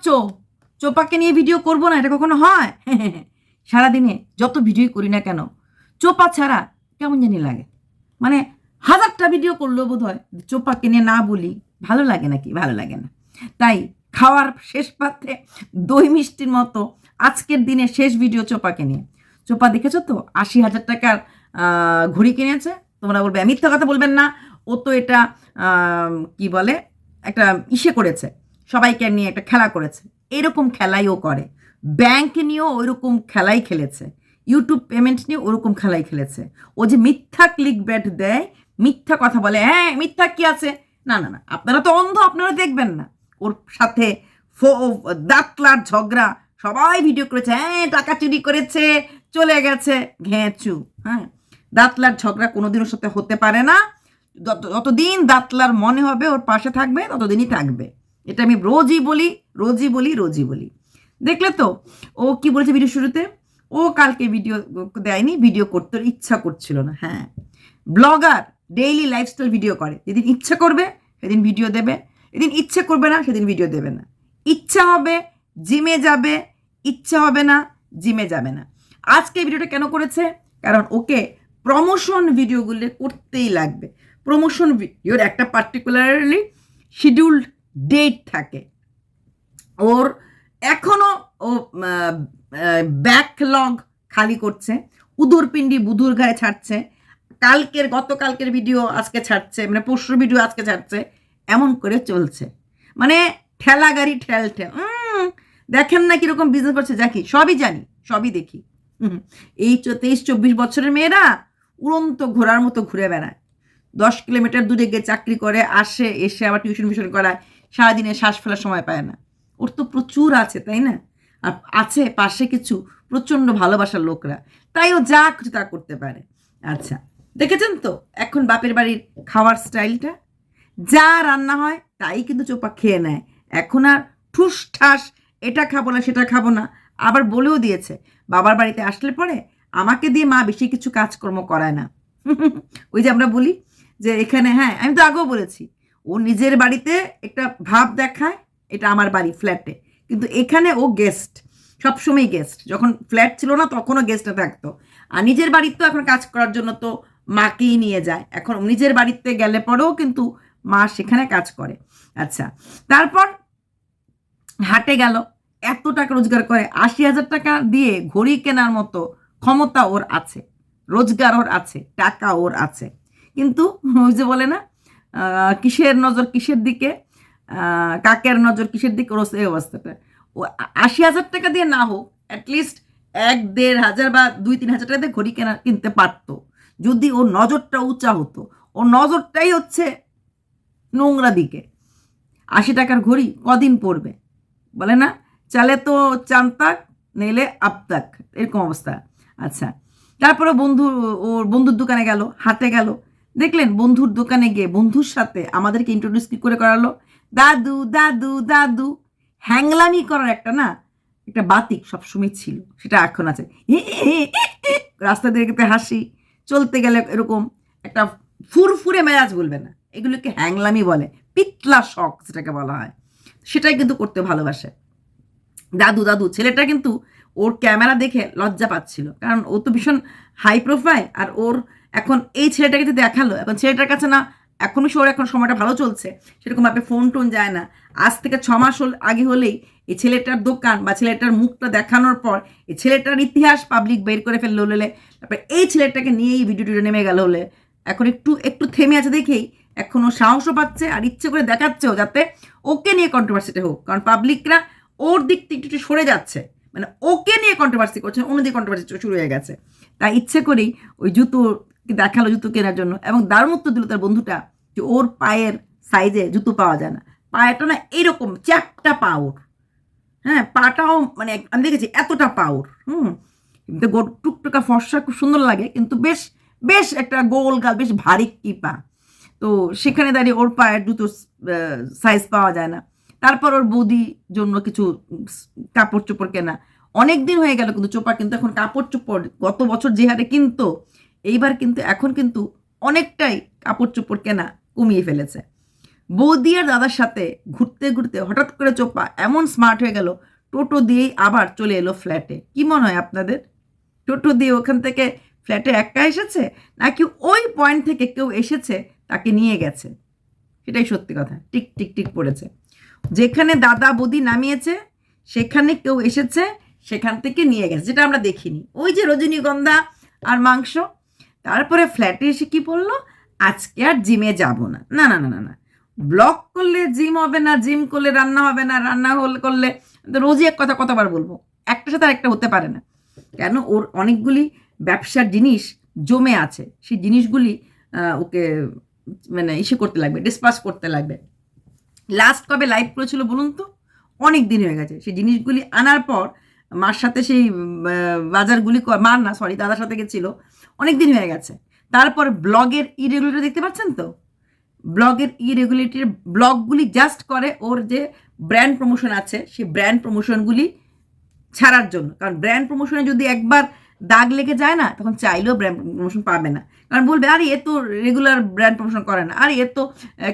ভাবছ? চোপাকে নিয়ে ভিডিও করব না, এটা কখনো হয়? সারাদিনে যত ভিডিও করি না কেন, চোপা ছাড়া কেমন জানি লাগে। মানে হাজারটা ভিডিও করলেও বোধ হয় চোপাকে নিয়ে না বলি ভালো লাগে নাকি? ভালো লাগে না। তাই খাওয়ার শেষ পাত্রে দই মিষ্টির মতো আজকের দিনে শেষ ভিডিও চোপাকে নিয়ে। চোপা দেখেছ তো? আশি হাজার টাকার ঘড়ি কিনেছে। তোমরা বলবে, মিথ্যা কথা বলবেন না। ও তো এটা কি বলে? একটা ইসে করেছে। সবাইকে নিয়ে একটা খেলা করেছে। এরকম খেলাইও করে। ব্যাংক নিয়েও ওইরকম খেলাই খেলেছে। ইউটিউব পেমেন্ট নিয়ে ওরকম খেলাই খেলেছে। ও যে মিথ্যা ক্লিক ব্যাট দেয়, মিথ্যা কথা বলে হ্যাঁ মিথ্যা কি আছে? না না না, আপনারা তো অন্ধ, আপনারা দেখবেন না। ওর সাথে দাঁতলার ঝগড়া, সবাই ভিডিও করেছে হ্যাঁ টাকা চুরি করেছে, চলে গেছে। ঘেঁচু হ্যাঁ। দাঁতলার ঝগড়া কোনোদিন ওর সাথে হতে পারে না। যতদিন দাঁতলার মনে হবে, ওর পাশে থাকবে, ততদিনই থাকবে। এটা আমি রোজই বলি রোজই বলি রোজই বলি। দেখলে তো, ও কি বলেছে ভিডিও শুরুতে? ও কালকে ভিডিও দেয়নি ভিডিও করতে ইচ্ছা করছিল না হ্যাঁ। ব্লগার ডেইলি লাইফস্টাইল ভিডিও করে। যেদিন ইচ্ছা করবে, সেদিন ভিডিও দেবে। যেদিন ইচ্ছে করবে না, সেদিন ভিডিও দেবে না। ইচ্ছা হবে জিমে যাবে, ইচ্ছা হবে না জিমে যাবে না। আজকে ভিডিওটা কেন করেছে? কারণ ওকে প্রমোশন ভিডিওগুলো করতেই লাগবে। প্রমোশন ভিডিওর একটা পার্টিকুলারলি শিডিউল্ড ডেট থাকে। ওর এখনও ও ব্যাকলগ খালি করছে। উদরপিণ্ডি বুধুর গায়ে ছাড়ছে। কালকের, গতকালকের ভিডিও আজকে ছাড়ছে মানে পরশুর ভিডিও আজকে ছাড়ছে, এমন করে চলছে। মানে ঠেলা গাড়ি ঠেল ঠেল। দেখেন না কীরকম বিজনেস করছে। দেখি সবই জানি, সবই দেখি। এই তেইশ, চব্বিশ বছরের মেয়েরা উড়ন্ত ঘোড়ার মতো ঘুরে বেড়ায়। দশ কিলোমিটার দূরে গিয়ে চাকরি করে, আসে, এসে আবার টিউশন ফিউশন করায়। সারাদিনে শ্বাস ফেলার সময় পায় না। ওর তো প্রচুর আছে, তাই না? আর আছে পাশে কিছু প্রচণ্ড ভালোবাসার লোকরা। তাই ও যা কিছু তা করতে পারে। আচ্ছা দেখেছেন তো? এখন বাপের বাড়ির খাওয়ার স্টাইলটা? যা রান্না হয়, তাই কিন্তু চোপা খেয়ে নেয়। এখন আর ঠুস ঠাস এটা খাব না, সেটা খাব না। আবার বলেও দিয়েছে, বাবার বাড়িতে আসলে পরে আমাকে দিয়ে মা বেশি কিছু কাজকর্ম করায় না। ওই যে আমরা বলি যে এখানে হ্যাঁ আমি তো আগেও বলেছি ও নিজের বাড়িতে একটা ভাব দেখায়, এটা আমার বাড়ি, ফ্ল্যাটে। কিন্তু এখানে ও গেস্ট সবসময় গেস্ট। যখন ফ্ল্যাট ছিল না, তখনও গেস্টে থাকতো। আর নিজের বাড়ির তো এখন কাজ করার জন্য তো মাকেই নিয়ে যায়। এখন নিজের বাড়িতে গেলে পরেও কিন্তু মা সেখানে কাজ করে। আচ্ছা তারপর হাটে গেল। এত টাকা রোজগার করে, আশি হাজার টাকা দিয়ে ঘড়ি কেনার মতো ক্ষমতা ওর আছে। রোজগার ওর আছে, টাকা ওর আছে। কিন্তু ওই যে বলে না কিসের নজর কিসের দিকে? কাকের নজর কিসের দিকে? ওর এই অবস্থাটা। ও আশি হাজার টাকা দিয়ে না হোক অ্যাটলিস্ট এক, দেড় হাজার বা দুই, তিন হাজার টাকা দিয়ে ঘড়ি কেনা, কিনতে পারতো। যদি ওর নজরটা উঁচা হতো, ওর নজরটাই হচ্ছে নোংরা দিকে। আশি টাকার ঘড়ি কদিন পড়বে? বলে না? চালে তো চান্তাক নেলে আপতাক এরকম অবস্থা। আচ্ছা তারপরে বন্ধু, ওর বন্ধুর দোকানে গেল, হাটে গেল দেখলেন বন্ধুর দোকানে গিয়ে বন্ধুর সাথে আমাদেরকে ইন্ট্রোডিউস কি করে করালো? দাদু দাদু দাদু। হ্যাংলামি করার একটা না, একটা বাতিক সবসময় ছিল, সেটা এখন আছে। রাস্তা দেখতে হাসি, চলতে গেলে এরকম একটা ফুরফুরে মেজাজ বলবে না। এগুলোকে হ্যাংলামি বলে, পিতলা শখ যেটাকে বলা হয়। সেটাই কিন্তু করতে ভালোবাসে। দাদু দাদু, ছেলেটা কিন্তু ওর ক্যামেরা দেখে লজ্জা পাচ্ছিল। কারণ ও তো ভীষণ হাই প্রোফাইল আর ওর এখন এই ছেলেটাকে যে দেখাল, এখন ছেলেটার কাছে না এখনও সে ওর এখন সময়টা ভালো চলছে। সেরকম ভাবে ফোন টোন যায় না। আজ থেকে ছ মাস হল- আগে হলেই এই ছেলেটার দোকান বা ছেলেটার মুখটা দেখানোর পর এই ছেলেটার ইতিহাস পাবলিক বের করে ফেলল হলে, তারপরে এই ছেলেটাকে নিয়েই ভিডিও টিডিও নেমে গেল হলে। এখন একটু একটু থেমে আছে দেখেই এখনও সাহসও পাচ্ছে আর ইচ্ছে করে দেখাচ্ছেও যাতে ওকে নিয়ে কন্ট্রোভার্সিটা হোক। কারণ পাবলিকরা ওর দিক থেকে একটু সরে যাচ্ছে। মানে ওকে নিয়ে কন্ট্রোভার্সি করছে অন্যদিকে কন্ট্রোভার্সি শুরু হয়ে গেছে। তাই ইচ্ছে করেই ওই জুতো দেখাল জুতো কেনার জন্য এবং দারুণ উত্তর দিল তার বন্ধুটা যে ওর পায়ের সাইজে জুতো পাওয়া যায় না। পায়েটা না এরকম চ্যাপটা পা ওর হ্যাঁ পাটাও মানে আমি দেখেছি এতটা পা ওর হুম। কিন্তু টুকটুকা ফর্সা খুব সুন্দর লাগে, কিন্তু বেশ বেশ একটা গোল গাল বেশ ভারী কি পা। তো সেখানে দাঁড়িয়ে ওর পায়ের জুতো সাইজ পাওয়া যায় না। তারপর ওর বৌদি জন্য কিছু কাপড় চোপড় কেনা। অনেক দিন হয়ে গেল কিন্তু চোপা কিন্তু এখন কাপড় চোপড় গত বছর যে হারে কিনতো, এইবার কিন্তু এখন কিন্তু অনেকটাই কাপড় চোপড় কেনা কমিয়ে ফেলেছে। বৌদি আর দাদার সাথে ঘুরতে ঘুরতে হঠাৎ করে চোপা এমন স্মার্ট হয়ে গেল, টোটো দিয়েই আবার চলে এলো ফ্ল্যাটে কি মনে হয় আপনাদের? টোটো দিয়ে ওখান থেকে ফ্ল্যাটে একা এসেছে নাকি ওই পয়েন্ট থেকে কেউ এসেছে তাকে নিয়ে গেছে? সেটাই সত্যি কথা, টিক টিক টিক পড়েছে। যেখানে দাদা বৌদি নামিয়েছে, সেখানে কেউ এসেছে, সেখান থেকে নিয়ে গেছে, যেটা আমরা দেখিনি। ওই যে রজনীগন্ধা আর মাংস, তারপরে ফ্ল্যাটে এসে কি বলল আজকে আর জিমে যাব না। না না না না না। ব্লক করলে জিম হবে না, জিম করলে রান্না হবে না, রান্না হল করলে রোজই এক কথা কতবার বলব একটার সাথে একটা হতে পারে না। কেন? ওর অনেকগুলি ব্যবসার জিনিস জমে আছে। সেই জিনিসগুলি ওকে মানে ইসে করতে লাগবে, ডিসপাস করতে লাগবে। লাস্ট কবে লাইভ করেছিল বলুন তো? অনেক দিন হয়ে গেছে। সেই জিনিসগুলি আনার পর মার সাথে সেই বাজারগুলি মার না সরি দাদার সাথে গেছিল। অনেক দিন হয়ে গেছে। তারপর ব্লগের ইরেগুলার দেখতে পাচ্ছেন তো? ব্লগের ইরেগুলেটর ব্লগগুলি জাস্ট করে ওর যে ব্র্যান্ড প্রমোশন আছে, সেই ব্র্যান্ড প্রমোশনগুলি ছাড়ার জন্য। কারণ ব্র্যান্ড প্রমোশনে যদি একবার দাগ লেগে যায় না, তখন চাইলেও ব্র্যান্ড প্রমোশন পাবে না। কারণ বলবে, আরে, এ তো রেগুলার ব্র্যান্ড প্রমোশন করে না। আর, এ তো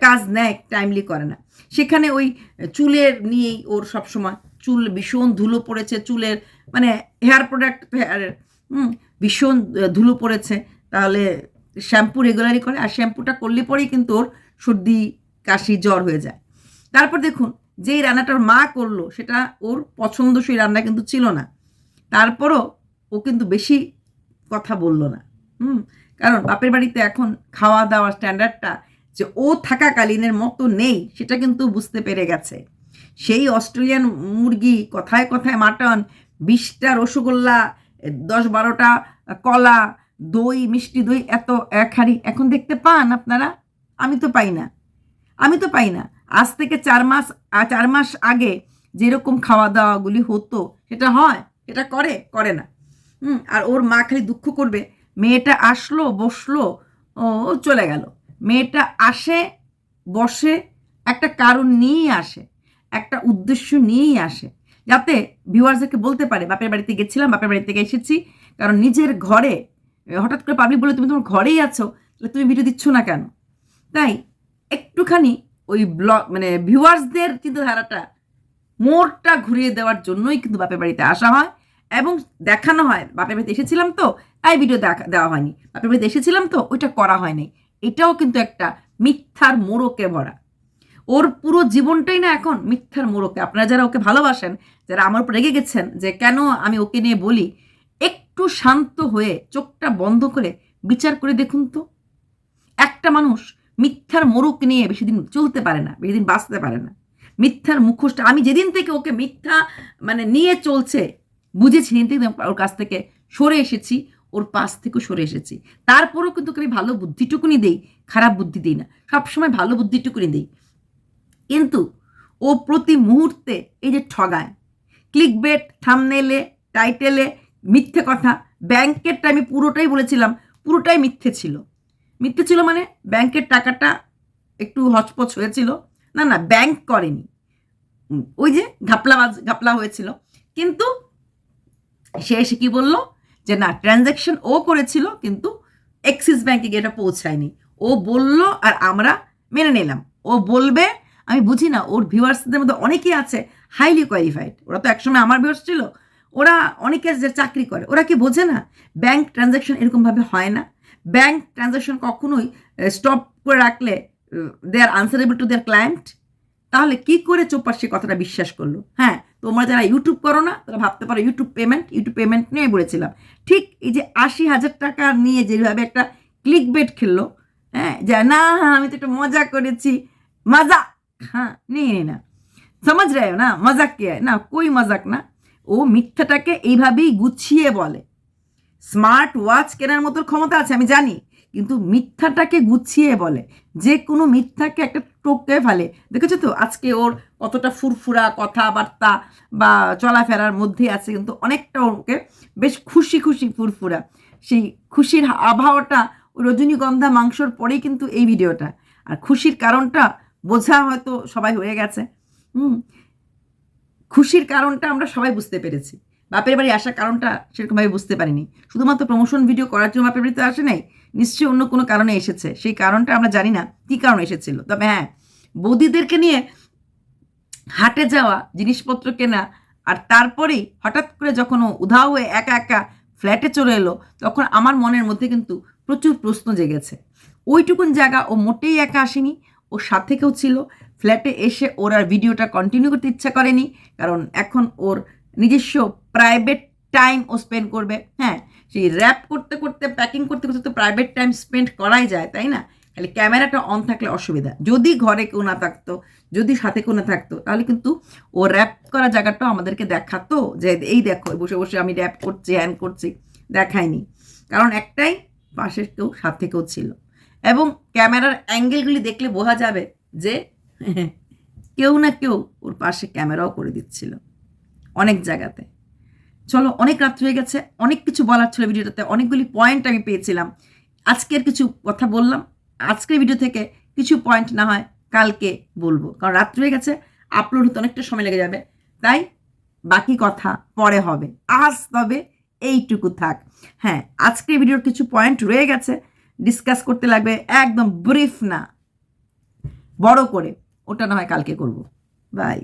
কাজ নেয় টাইমলি করে না। সেখানে ওই চুলের নিয়েই ওর সবসময় চুল ভীষণ ধুলো পড়েছে, চুলের মানে হেয়ার প্রোডাক্ট হেয়ারের হুম, ভীষণ ধুলো পড়েছে। তাহলে শ্যাম্পু রেগুলারই করে, আর শ্যাম্পুটা করলে পরেই কিন্তু ওর সর্দি, কাশি, জ্বর হয়ে যায়। তারপর দেখুন, যেই রান্নাটার মা করল, সেটা ওর পছন্দসই রান্না কিন্তু ছিল না। তারপরও ও কিন্তু বেশি কথা বলল না, হুম? কারণ বাপের বাড়িতে এখন খাওয়া দাওয়ার স্ট্যান্ডার্ডটা যে ও থাকাকালীনের মতো নেই, সেটা কিন্তু বুঝতে পেরে গেছে। সেই অস্ট্রেলিয়ান মুরগি কথায় কথায় মাটন, বিশটা রসগোল্লা, দশ বারোটা কলা, দই, মিষ্টি দই, এত এক হাড়ি। এখন দেখতে পান আপনারা? আমি তো পাই না। আমি তো পাই না। আজ থেকে চার মাস চার মাস আগে যেরকম খাওয়া দাওয়াগুলি হতো, সেটা হয় এটা করে করে না। হুম, আর ওর মা খালি দুঃখ করবে। মেয়েটা আসলো, বসল, ও চলে গেল। মেয়েটা আসে, বসে, একটা কারণ নিয়েই আসে, একটা উদ্দেশ্য নিয়েই আসে। যাতে ভিউয়ার্সদেরকে বলতে পারে, বাপের বাড়িতে গেছিলাম, বাপের বাড়ি থেকে এসেছি, কারণ নিজের ঘরে হঠাৎ করে পাবলিক বলে, তুমি তোমার ঘরেই আছো, তাহলে তুমি ভিডিও দিচ্ছ না কেন? তাই একটুখানি ওই ব্লগ মানে ভিউয়ার্সদের চিন্তাধারাটা মোড়টা ঘুরিয়ে দেওয়ার জন্যই কিন্তু বাপের বাড়িতে আসা হয়। এবং দেখানো হয়, বাপের বাড়িতে এসেছিলাম তো, তাই ভিডিও দেখা, দেওয়া হয়নি। বাপের বাড়িতে এসেছিলাম তো, ওইটা করা হয়নি এটাও কিন্তু একটা মিথ্যার মোড়কে ভরা। ওর পুরো জীবনটাই না এখন মিথ্যার মোড়কে। আপনারা যারা ওকে ভালোবাসেন, যারা আমার উপর রেগে গেছেন যে কেন আমি ওকে নিয়ে বলি, একটু শান্ত হয়ে চোখটা বন্ধ করে বিচার করে দেখুন তো। একটা মানুষ মিথ্যার মোড়ক নিয়ে বেশি দিন চলতে পারে না, বেশি দিন বাঁচতে পারে না। মিথ্যার মুখোশটা, আমি যেদিন থেকে ওকে মিথ্যা মানে নিয়ে চলছে বুঝেছি থেকে ওর কাছ থেকে সরে এসেছি, ওর পাশ থেকেও সরে এসেছি। তারপরেও কিন্তু আমি ভালো বুদ্ধিটুকুনি দেই, খারাপ বুদ্ধি দিই না, সবসময় ভালো বুদ্ধিটুকুনি দিই। কিন্তু ও প্রতি মুহূর্তে এই যে ঠগায় ক্লিক বেট থামনেলে, টাইটেলে, মিথ্যে কথা ব্যাংকেরটা আমি পুরোটাই বলেছিলাম, পুরোটাই মিথ্যে ছিল। মিথ্যে ছিল মানে ব্যাংকের টাকাটা একটু হচপচ হয়েছিল, না না, ব্যাংক করেনি। ওই যে ঘাপলাবাজ ঘাপলা হয়েছিল। কিন্তু সে এসে কি বলল? যে না ট্রানজ্যাকশন ও করেছিল, কিন্তু এক্সিস ব্যাংকে গিয়ে এটা পৌঁছায়নি। ও বলল আর আমরা মেনে নিলাম। ও বলবে, আমি বুঝি না, ওর ভিউয়ার্সদের মধ্যে অনেকেই আছে হাইলি কোয়ালিফাইড ওরা তো একসময় আমার ভিউয়ার্স ছিল। ওরা অনেকে যে চাকরি করে। ওরা কি বোঝে না? ব্যাংক ট্রানজ্যাকশন এরকমভাবে হয় না। ব্যাংক ট্রানজ্যাকশন কখনোই স্টপ করে রাখলে they are answerable to their client তাহলে কি করে চোপার সে কথাটা বিশ্বাস করল? হ্যাঁ তোমরা যারা ইউটিউব করো না, তারা ভাবতে পারো ইউটিউব পেমেন্ট ইউটিউব পেমেন্ট নিয়ে বলেছিলাম। ঠিক এই যে আশি হাজার টাকা নিয়ে যেভাবে একটা ক্লিক বেট খেললো হ্যাঁ যে না, আমি তো একটু মজা করেছি। মজা হ্যাঁ নিয়ে না সমাজ রে না, মজাক কে? না, কই মজাক না? ও মিথ্যাটাকে এইভাবেই গুছিয়ে বলে। স্মার্ট ওয়াচ কেনার মতো ক্ষমতা আছে, আমি জানি, কিন্তু মিথ্যাটাকে গুছিয়ে বলে। যে কোনো মিথ্যাকে একটা টোকে ফেলে। দেখেছ তো? আজকে ওর কতটা ফুরফুরা কথাবার্তা বা চলাফেরার মধ্যে আছে, কিন্তু অনেকটা ওকে বেশ খুশি খুশি ফুরফুরা। সেই খুশির আবহাওয়াটা ওই রজনীগন্ধা মাংসর পরেই কিন্তু এই ভিডিওটা। আর খুশির কারণটা বোঝা হয়তো সবাই হয়ে গেছে। হুম, খুশির কারণটা আমরা সবাই বুঝতে পেরেছি। বাপের বাড়ি আসার কারণটা সেরকমভাবে বুঝতে পারিনি। শুধুমাত্র প্রমোশন ভিডিও করার জন্য বাপের বাড়িতে আসে নাই, নিশ্চয়ই অন্য কোনো কারণে এসেছে। সেই কারণটা আমরা জানি না, কী কারণে এসেছিল। তবে হ্যাঁ বৌদিদেরকে নিয়ে হাটে যাওয়া, জিনিসপত্র কেনা, আর তারপরেই হঠাৎ করে যখন ও উধাও হয়ে একা একা ফ্ল্যাটে চলে এলো, তখন আমার মনের মধ্যে কিন্তু প্রচুর প্রশ্ন জেগেছে। ওইটুকুন জায়গা ও মোটেই একা আসেনি ওর সাথে কেউ ছিল। ফ্ল্যাটে এসে ওর আর ভিডিওটা কন্টিনিউ করতে ইচ্ছা করেনি, কারণ এখন ওর নিজস্ব প্রাইভেট টাইম ও স্পেন্ড করবে হ্যাঁ? সেই র্যাপ করতে করতে প্যাকিং করতে করতে তো প্রাইভেট টাইম স্পেন্ড করাই যায়, তাই না? খালি ক্যামেরাটা অন থাকলে অসুবিধা। যদি ঘরে কেউ না থাকতো, যদি সাথে কেউ না থাকতো, তাহলে কিন্তু ও র্যাপ করা জায়গাটাও আমাদেরকে দেখাতো যে, এই দেখো বসে বসে আমি র্যাপ করছি হ্যান করছি। দেখায়নি। কারণ একটাই, পাশের কেউ, সাথে কেউ ছিল। এবং ক্যামেরার অ্যাঙ্গেলগুলি দেখলে বোঝা যাবে যে, কেউ না কেউ ওর পাশে ক্যামেরাও করে দিচ্ছিল। অনেক জায়গাতে। চলো, অনেক রাত হয়ে গেছে, অনেক কিছু বলার ছিল ভিডিওটাতে, অনেকগুলি পয়েন্ট আমি পেয়েছিলাম। আজকের কিছু কথা বললাম, আজকের ভিডিও থেকে কিছু পয়েন্ট না হয় কালকে বলব, কারণ রাত্রি হয়ে গেছে আপলোড হতে অনেকটা সময় লেগে যাবে। তাই বাকি কথা পরে হবে, আজ তবে এইটুকু থাক। হ্যাঁ আজকের ভিডিওর কিছু পয়েন্ট রয়ে গেছে ডিসকাস করতে লাগবে একদম ব্রিফ না, বড় করে, ওটা না হয় কালকে করব। বাই